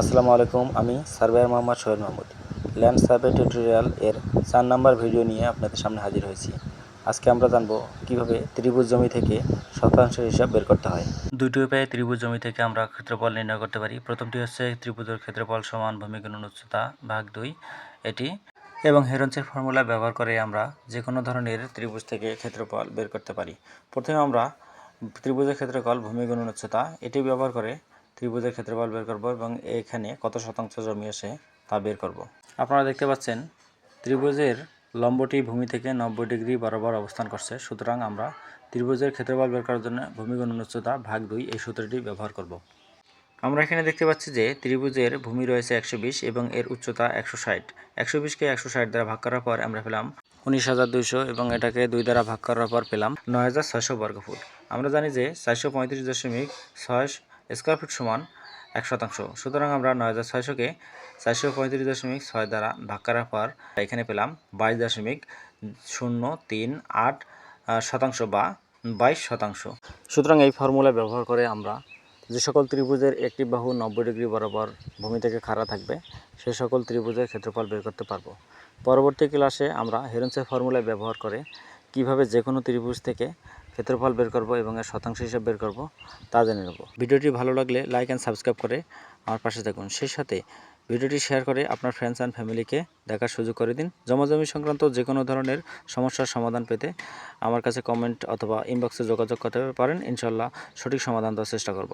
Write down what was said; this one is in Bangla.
আসসালামু আলাইকুম, আমি surveyor Mohammad Sohel Mahmud. Land survey tutorial এর চার নাম্বার ভিডিও নিয়ে আপনাদের সামনে হাজির হয়েছি। আজকে আমরা জানব কীভাবে ত্রিভুজ জমি থেকে শতাংশ হিসাব বের করতে হয়। দুইটি উপায়ে ত্রিভুজ জমি থেকে আমরা ক্ষেত্রফল নির্ণয় করতে পারি। প্রথমটি হচ্ছে ত্রিভুজের ক্ষেত্রফল সমান ভূমি গুণন উচ্চতা ভাগ দুই, এটি। এবং হেরঞ্চের ফর্মুলা ব্যবহার করে আমরা যে কোনো ধরনের ত্রিভুজ থেকে ক্ষেত্রফল বের করতে পারি। প্রথমে আমরা ত্রিভুজের ক্ষেত্রফল ভূমি গুণন উচ্চতা এটি ব্যবহার করে ত্রিভুজের ক্ষেত্রফল বের করব এবং এখানে কত শতাংশ জমি আছে তা বের করব। আপনারা দেখতে পাচ্ছেন, ত্রিভুজের লম্বটি ভূমি থেকে নব্বই ডিগ্রি বরাবর অবস্থান করছে। সুতরাং আমরা ত্রিভুজের ক্ষেত্রফল বের করার জন্য ভূমি গুণন উচ্চতা ভাগ দুই এই সূত্রটি ব্যবহার করব। আমরা এখানে দেখতে পাচ্ছি যে ত্রিভুজের ভূমি রয়েছে একশো বিশ এবং এর উচ্চতা একশো ষাট। একশো বিশকে একশো ষাট দ্বারা ভাগ করার পর আমরা পেলাম উনিশ হাজার দুইশো এবং এটাকে দুই দ্বারা ভাগ করার পর পেলাম নয় হাজার ছয়শো বর্গফুট। আমরা জানি যে চারশো পঁয়ত্রিশ দশমিক ছয় স্কোয়ার ফিট সমান এক শতাংশ। সুতরাং আমরা নয় হাজার ছয়শোকে চারশো পঁয়ত্রিশ দশমিক ছয় দ্বারা ভাগ করার পর এখানে পেলাম বাইশ দশমিক শূন্য তিন আট শতাংশ বা বাইশ শতাংশ। সুতরাং এই ফর্মুলা ব্যবহার করে আমরা যে সকল ত্রিভুজের একটি বাহু নব্বই ডিগ্রি বরাবর ভূমি থেকে খাড়া থাকবে, সে সকল ত্রিভুজের ক্ষেত্রফল বের করতে পারব। পরবর্তী ক্লাসে আমরা হেরন্সের ফর্মুলা ব্যবহার করে কীভাবে যে কোনো ত্রিভুজ থেকে ক্ষেত্রফল বের করব এবং এর শতাংশ হিসাব বের করব, তা জেনে নেব। ভিডিওটি ভালো লাগলে লাইক অ্যান্ড সাবস্ক্রাইব করে আমার পাশে থাকুন। সেই সাথে ভিডিওটি শেয়ার করে আপনার ফ্রেন্ডস অ্যান্ড ফ্যামিলিকে দেখার সুযোগ করে দিন। জমাজমি সংক্রান্ত যে কোনো ধরনের সমস্যার সমাধান পেতে আমার কাছে কমেন্ট অথবা ইনবক্সে যোগাযোগ করতে পারেন। ইনশাল্লাহ সঠিক সমাধান দেওয়ার চেষ্টা করব।